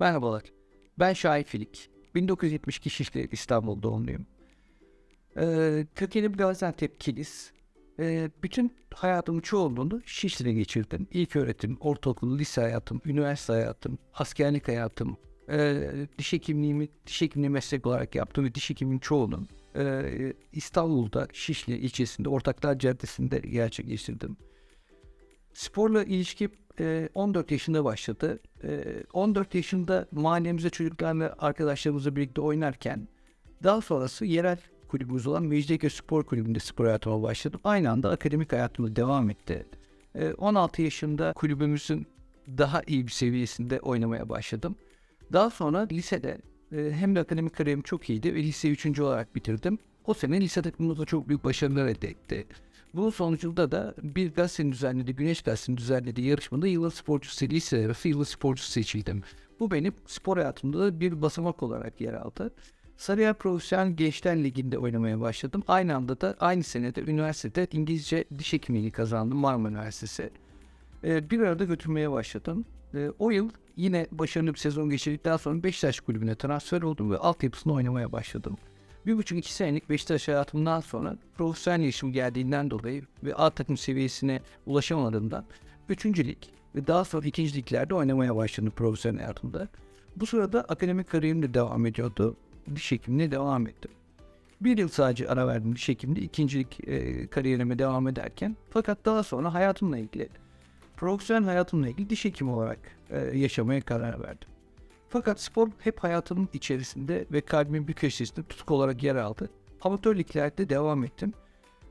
Merhabalar. Ben Şahin Filik. 1972 Şişli İstanbul doğumluyum. Ee, kökenim Gaziantep Kilis. Ee, bütün hayatımın çoğunluğunu Şişli'de geçirdim. İlk öğretim, ortaokul, lise hayatım, üniversite hayatım, askerlik hayatım, ee, diş hekimliğimi diş hekimliği meslek olarak yaptım ve diş hekiminin çoğunu ee, İstanbul'da Şişli ilçesinde Ortaklar Caddesi'nde gerçekleştirdim. Sporla ilişki e, 14 yaşında başladı. E, 14 yaşında mahallemizde çocuklarla arkadaşlarımızla birlikte oynarken daha sonrası yerel kulübümüz olan Mecidiyeköy Spor Kulübü'nde spor hayatıma başladım. Aynı anda akademik hayatımız devam etti. E, 16 yaşında kulübümüzün daha iyi bir seviyesinde oynamaya başladım. Daha sonra lisede e, hem de akademik kariyerim çok iyiydi ve lise 3. olarak bitirdim. O sene lise takımımızda çok büyük başarılar elde etti. Bunun sonucunda da bir gazetenin düzenlediği, Güneş Gazetesi'nin düzenlediği yarışmada yılın sporcusu, lise arası yılın sporcusu seçildim. Bu benim spor hayatımda da bir basamak olarak yer aldı. Sarıyer Profesyonel Gençler Ligi'nde oynamaya başladım. Aynı anda da aynı senede üniversitede İngilizce diş hekimliğini kazandım Marmara Üniversitesi. Ee, bir arada götürmeye başladım. Ee, o yıl yine başarılı bir sezon geçirdikten sonra Beşiktaş kulübüne transfer oldum ve altyapısında oynamaya başladım. Bir buçuk iki senelik Beşiktaş hayatımdan sonra profesyonel yaşım geldiğinden dolayı ve A takım seviyesine ulaşamadığımdan üçüncü lig ve daha sonra ikinci liglerde oynamaya başladım profesyonel hayatımda. Bu sırada akademik kariyerim de devam ediyordu. Diş hekimliğe devam ettim. Bir yıl sadece ara verdim diş hekimliği ikincilik e, kariyerime devam ederken fakat daha sonra hayatımla ilgili profesyonel hayatımla ilgili diş hekimi olarak e, yaşamaya karar verdim. Fakat spor hep hayatımın içerisinde ve kalbimin bir köşesinde tutku olarak yer aldı. Amatör liglerde devam ettim.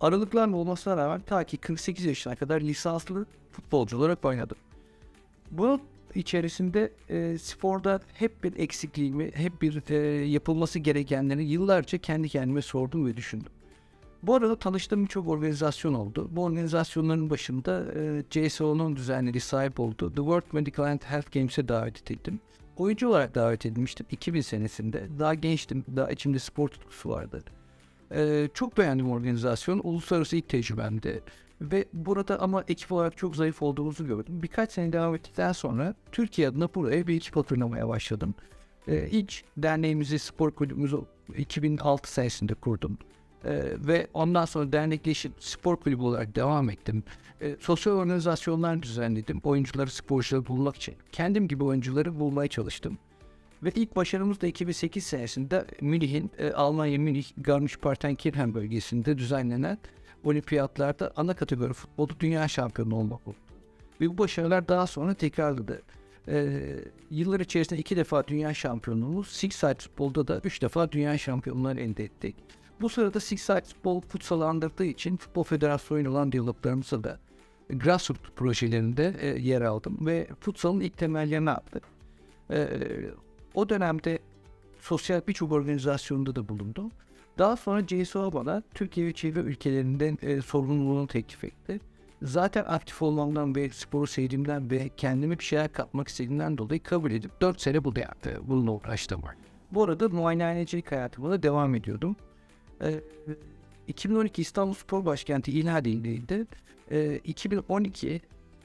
Aralıklarla olmasına rağmen ta ki 48 yaşına kadar lisanslı futbolcu olarak oynadım. Bu içerisinde e, sporda hep bir eksikliğimi, hep bir e, yapılması gerekenleri yıllarca kendi kendime sordum ve düşündüm. Bu arada tanıştığım birçok organizasyon oldu. Bu organizasyonların başında e, CSO'nun düzenlediği sahip olduğu The World Medical and Health Games'e davet edildim. Oyuncu olarak davet edilmiştim 2000 senesinde. Daha gençtim, daha içimde spor tutkusu vardı. Ee, çok beğendim organizasyon. Uluslararası ilk tecrübemdi. Ve burada ama ekip olarak çok zayıf olduğumuzu gördüm. Birkaç sene devam ettikten sonra Türkiye adına buraya bir ekip hatırlamaya başladım. Ee, ilk derneğimizi, spor kulübümüzü 2006 senesinde kurdum. Ee, ve ondan sonra dernekleşip spor kulübü olarak devam ettim. Ee, sosyal organizasyonlar düzenledim. Oyuncuları, sporcuları bulmak için. Kendim gibi oyuncuları bulmaya çalıştım. Ve ilk başarımız da 2008 senesinde Münih'in, e, Almanya Münih, Garmisch-Partenkirchen bölgesinde düzenlenen olimpiyatlarda ana kategori futbolda dünya şampiyonu olmak oldu. Ve bu başarılar daha sonra tekrarladı. Ee, yıllar içerisinde iki defa dünya şampiyonluğumuz, Six Side futbolda da üç defa dünya şampiyonluğunu elde ettik. Bu sırada Six Side futbol futsal andırdığı için Futbol Federasyonu olan diyaloglarımızda da grassroots projelerinde e, yer aldım ve futsalın ilk temellerini attık. E, o dönemde sosyal birçok organizasyonda da bulundum. Daha sonra CSO bana Türkiye ve çevre ülkelerinden e, sorumluluğunu teklif etti. Zaten aktif olmamdan ve sporu sevdiğimden ve kendime bir şeyler katmak istediğimden dolayı kabul edip 4 sene bu yaptı. Bununla uğraştım. Bu arada muayenehanecilik hayatıma da devam ediyordum. E, 2012 İstanbul Spor Başkenti ilan edildiğinde e, 2012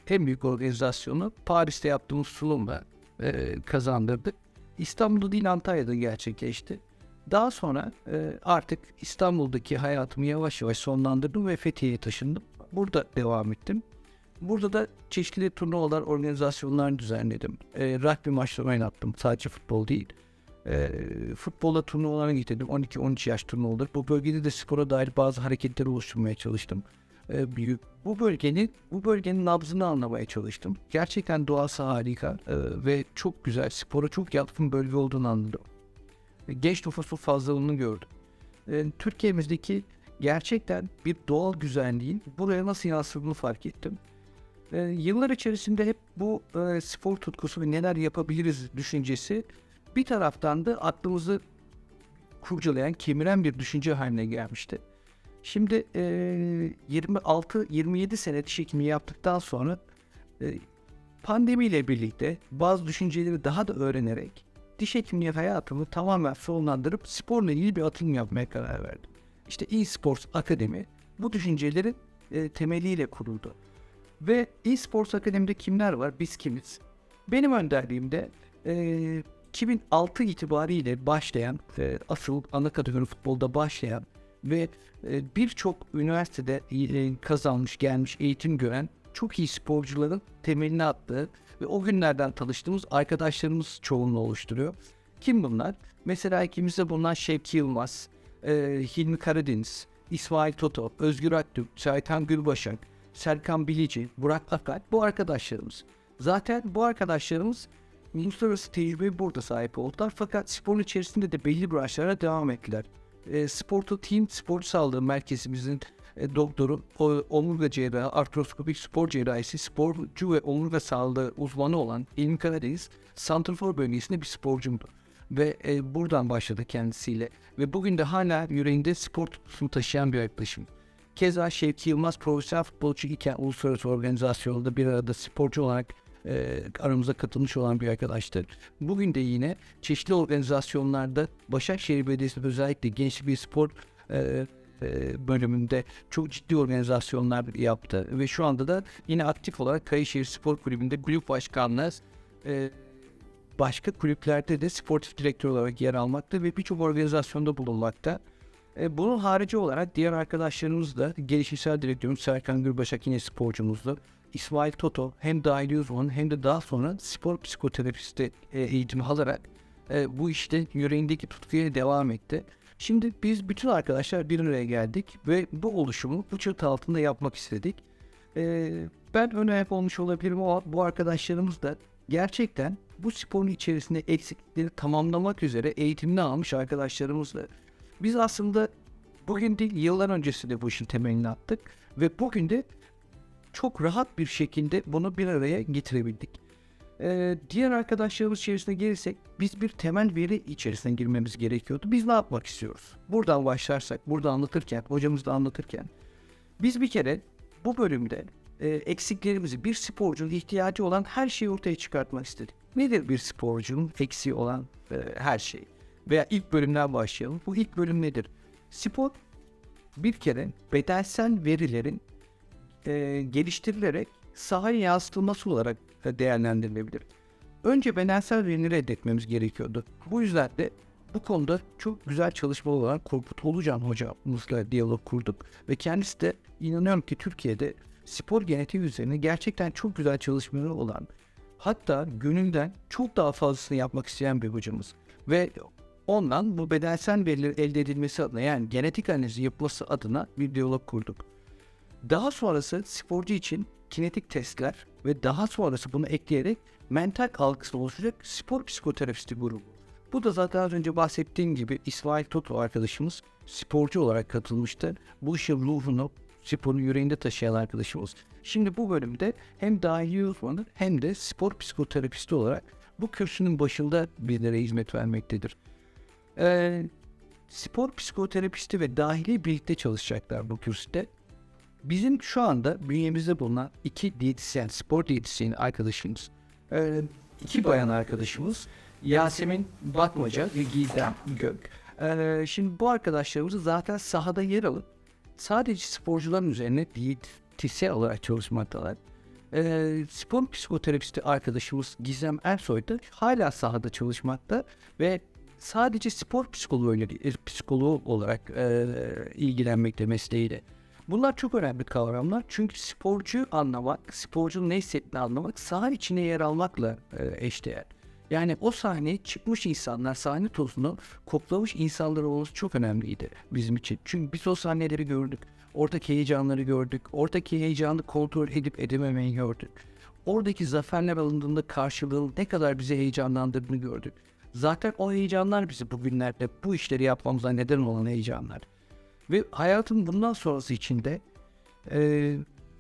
en büyük organizasyonu Paris'te yaptığımız sunumla e, kazandırdık. İstanbul'da değil Antalya'da gerçekleşti. Daha sonra e, artık İstanbul'daki hayatımı yavaş yavaş sonlandırdım ve Fethiye'ye taşındım. Burada devam ettim. Burada da çeşitli turnuvalar, organizasyonlar düzenledim. E, rugby maçları oynattım. Sadece futbol değil. E, futbola turnuvalara getirdim. 12-13 yaş turnuvaları. Bu bölgede de spora dair bazı hareketleri oluşturmaya çalıştım. E. Bu bölgenin bu bölgenin nabzını anlamaya çalıştım. Gerçekten doğası harika e, ve çok güzel. Spora çok yatkın bölge olduğunu anladım. E, Genç nüfusun fazlalığını gördüm. E, Türkiye'mizdeki gerçekten bir doğal güzelliğin buraya nasıl yansıdığını fark ettim. E, yıllar içerisinde hep bu e, spor tutkusu ve neler yapabiliriz düşüncesi bir taraftan da aklımızı kurcalayan, kemiren bir düşünce haline gelmişti. Şimdi e, 26-27 sene diş hekimliği yaptıktan sonra e, pandemiyle birlikte bazı düşünceleri daha da öğrenerek diş hekimliği hayatımı tamamen sonlandırıp sporla ilgili bir atılım yapmaya karar verdim. İşte eSports Akademi bu düşüncelerin e, temeliyle kuruldu. Ve eSports Akademi'de kimler var? Biz kimiz? Benim önderliğimde e, 2006 itibariyle başlayan, e, asıl ana kategori futbolda başlayan ve e, birçok üniversitede e, kazanmış gelmiş eğitim gören çok iyi sporcuların temelini attığı ve o günlerden tanıştığımız arkadaşlarımız çoğunluğu oluşturuyor. Kim bunlar? Mesela ikimizde bulunan Şevki Yılmaz, e, Hilmi Karadeniz, İsmail Toto, Özgür Aktürk, Serkan Gülbaşak, Serkan Bilici, Burak Akar bu arkadaşlarımız. Zaten bu arkadaşlarımız uluslararası tecrübe burada sahip oldular fakat sporun içerisinde de belli branşlara devam ettiler. E, Sportu Team Spor Sağlığı Merkezimizin e, doktoru, o, omurga cerrahı, artroskopik spor cerrahisi, sporcu ve omurga sağlığı uzmanı olan İlmi Karadeniz, Santrfor bölgesinde bir sporcumdu. Ve e, buradan başladı kendisiyle. Ve bugün de hala yüreğinde spor tutkusunu taşıyan bir arkadaşım. Keza Şevki Yılmaz profesyonel futbolcu iken uluslararası organizasyonda bir arada sporcu olarak e, aramıza katılmış olan bir arkadaştır. Bugün de yine çeşitli organizasyonlarda Başakşehir Belediyesi özellikle gençlik bir spor e, e, bölümünde çok ciddi organizasyonlar yaptı ve şu anda da yine aktif olarak Kayışehir Spor Kulübü'nde kulüp başkanlığı e, başka kulüplerde de sportif direktör olarak yer almakta ve birçok organizasyonda bulunmakta. E, bunun harici olarak diğer arkadaşlarımız da gelişimsel direktörümüz Serkan Gürbaşak yine sporcumuzdu. İsmail Toto hem dahili uzman hem de daha sonra spor psikoterapisti e, eğitimi alarak e, bu işte yüreğindeki tutkuya devam etti. Şimdi biz bütün arkadaşlar bir araya geldik ve bu oluşumu bu çatı altında yapmak istedik. E, ben ön ayak olmuş olabilirim ama bu arkadaşlarımız da gerçekten bu sporun içerisinde eksiklikleri tamamlamak üzere eğitimini almış arkadaşlarımızla. Biz aslında bugün değil yıllar öncesinde bu işin temelini attık ve bugün de çok rahat bir şekilde bunu bir araya getirebildik. Ee, diğer arkadaşlarımız içerisine gelirsek biz bir temel veri içerisine girmemiz gerekiyordu. Biz ne yapmak istiyoruz? Buradan başlarsak, burada anlatırken, hocamız da anlatırken biz bir kere bu bölümde e, eksiklerimizi, bir sporcunun ihtiyacı olan her şeyi ortaya çıkartmak istedik. Nedir bir sporcunun eksiği olan e, her şey? Veya ilk bölümden başlayalım. Bu ilk bölüm nedir? Spor bir kere bedensel verilerin e, geliştirilerek sahaya yansıtılması olarak değerlendirilebilir. Önce bedensel verileri elde etmemiz gerekiyordu. Bu yüzden de bu konuda çok güzel çalışma olan Korkut Olucan hocamızla diyalog kurduk. Ve kendisi de inanıyorum ki Türkiye'de spor genetiği üzerine gerçekten çok güzel çalışmaları olan hatta gönülden çok daha fazlasını yapmak isteyen bir hocamız. Ve ondan bu bedensel veriler elde edilmesi adına yani genetik analizi yapılması adına bir diyalog kurduk. Daha sonrası sporcu için kinetik testler ve daha sonrası bunu ekleyerek mental algısını oluşturacak spor psikoterapisti grubu. Bu da zaten az önce bahsettiğim gibi İsmail Toto arkadaşımız sporcu olarak katılmıştı. Bu işin ruhunu sporun yüreğinde taşıyan arkadaşımız. Şimdi bu bölümde hem dahili uzmanı hem de spor psikoterapisti olarak bu kürsünün başında bizlere hizmet vermektedir. Ee, spor psikoterapisti ve dahili birlikte çalışacaklar bu kürsüde. Bizim şu anda bünyemizde bulunan iki diyetisyen, spor diyetisyeni arkadaşımız, e, iki bayan arkadaşımız Yasemin Batmaca ve Gizem Gök. E, şimdi bu arkadaşlarımız zaten sahada yer alıp sadece sporcuların üzerine diyetisyen olarak çalışmaktalar. E, spor psikoterapisti arkadaşımız Gizem Ersoy da hala sahada çalışmakta ve sadece spor psikoloğu, psikoloğu olarak e, ilgilenmekte mesleğiyle. Bunlar çok önemli kavramlar çünkü sporcu anlamak, sporcunun ne hissettiğini anlamak saha içine yer almakla e, eşdeğer. Yani o sahneye çıkmış insanlar, sahne tozunu koklamış insanlar olması çok önemliydi bizim için. Çünkü biz o sahneleri gördük. Oradaki heyecanları gördük. Oradaki heyecanı kontrol edip edememeyi gördük. Oradaki zaferler alındığında karşılığın ne kadar bizi heyecanlandırdığını gördük. Zaten o heyecanlar bizi bugünlerde bu işleri yapmamıza neden olan heyecanlar. Ve hayatın bundan sonrası için de e,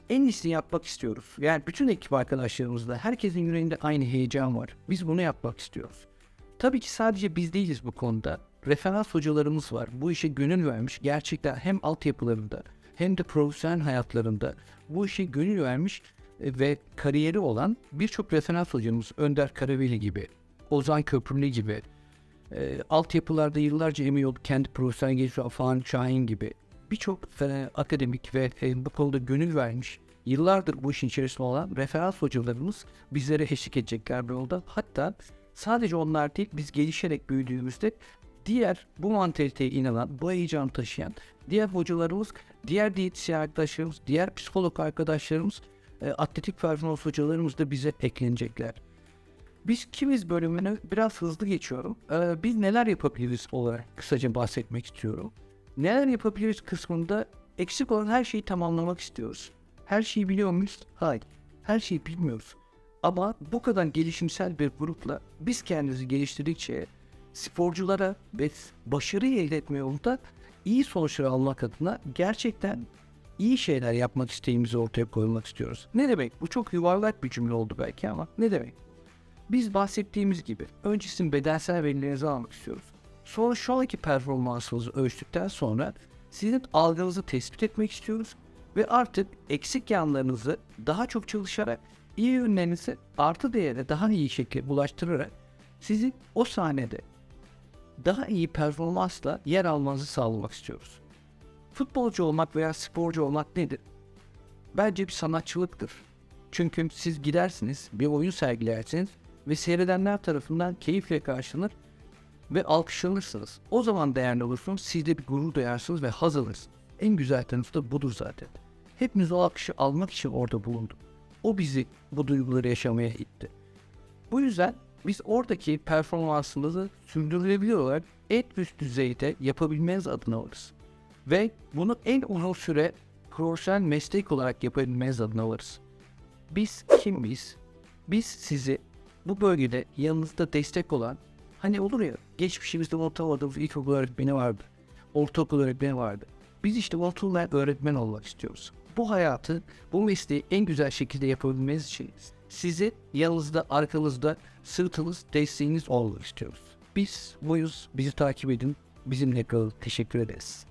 en iyisini yapmak istiyoruz. Yani bütün ekip arkadaşlarımızla herkesin yüreğinde aynı heyecan var. Biz bunu yapmak istiyoruz. Tabii ki sadece biz değiliz bu konuda. Referans hocalarımız var. Bu işe gönül vermiş. Gerçekten hem altyapılarında hem de profesyonel hayatlarında bu işe gönül vermiş e, ve kariyeri olan birçok referans hocamız Önder Karaveli gibi, Ozan Köprülü gibi, e, altyapılarda yıllarca emeği olup kendi profesyonel gelişimi Afan Şahin gibi birçok akademik ve e, bu konuda gönül vermiş yıllardır bu işin içerisinde olan referans hocalarımız bizlere eşlik edecekler bu yolda. Hatta Sadece onlar değil, biz gelişerek büyüdüğümüzde diğer bu mantaliteye inanan, bu heyecan taşıyan diğer hocalarımız, diğer diyetisyen arkadaşlarımız, diğer psikolog arkadaşlarımız, e, atletik performans hocalarımız da bize eklenecekler. Biz kimiz bölümünü biraz hızlı geçiyorum. Ee, biz neler yapabiliriz olarak kısaca bahsetmek istiyorum. Neler yapabiliriz kısmında eksik olan her şeyi tamamlamak istiyoruz. Her şeyi biliyor muyuz? Hayır. Her şeyi bilmiyoruz. Ama bu kadar gelişimsel bir grupla biz kendimizi geliştirdikçe sporculara ve başarıyı elde etme yolunda iyi sonuçlar almak adına gerçekten iyi şeyler yapmak isteğimizi ortaya koymak istiyoruz. Ne demek? Bu çok yuvarlak bir cümle oldu belki ama ne demek? Biz bahsettiğimiz gibi önce sizin bedensel verilerinizi almak istiyoruz. Sonra şu anki performansınızı ölçtükten sonra sizin algınızı tespit etmek istiyoruz. Ve artık eksik yanlarınızı daha çok çalışarak iyi yönlerinizi artı değere daha iyi şekilde ulaştırarak sizin o sahnede daha iyi performansla yer almanızı sağlamak istiyoruz. Futbolcu olmak veya sporcu olmak nedir? Bence bir sanatçılıktır. Çünkü siz gidersiniz, bir oyun sergilersiniz ve seyredenler tarafından keyifle karşılanır ve alkışlanırsınız. O zaman değerli olursunuz, siz de bir gurur duyarsınız ve haz alırsınız. En güzel tarafı da budur zaten. Hepimiz o alkışı almak için orada bulunduk. O bizi bu duyguları yaşamaya itti. Bu yüzden biz oradaki performansımızı sürdürülebilir olarak en üst düzeyde yapabilmeniz adına varız. Ve bunu en uzun süre profesyonel meslek olarak yapabilmeniz adına varız. Biz kimiz? Biz sizi bu bölgede yanınızda destek olan hani olur ya geçmişimizde unutamadığımız ilkokul öğretmeni vardı. Ortaokul öğretmeni vardı. Biz işte unutulmayan öğretmen olmak istiyoruz. Bu hayatı, bu mesleği en güzel şekilde yapabilmeniz için sizi yanınızda, arkanızda, sırtınız, desteğiniz olmak istiyoruz. Biz buyuz, bizi takip edin, bizimle kalın. Teşekkür ederiz.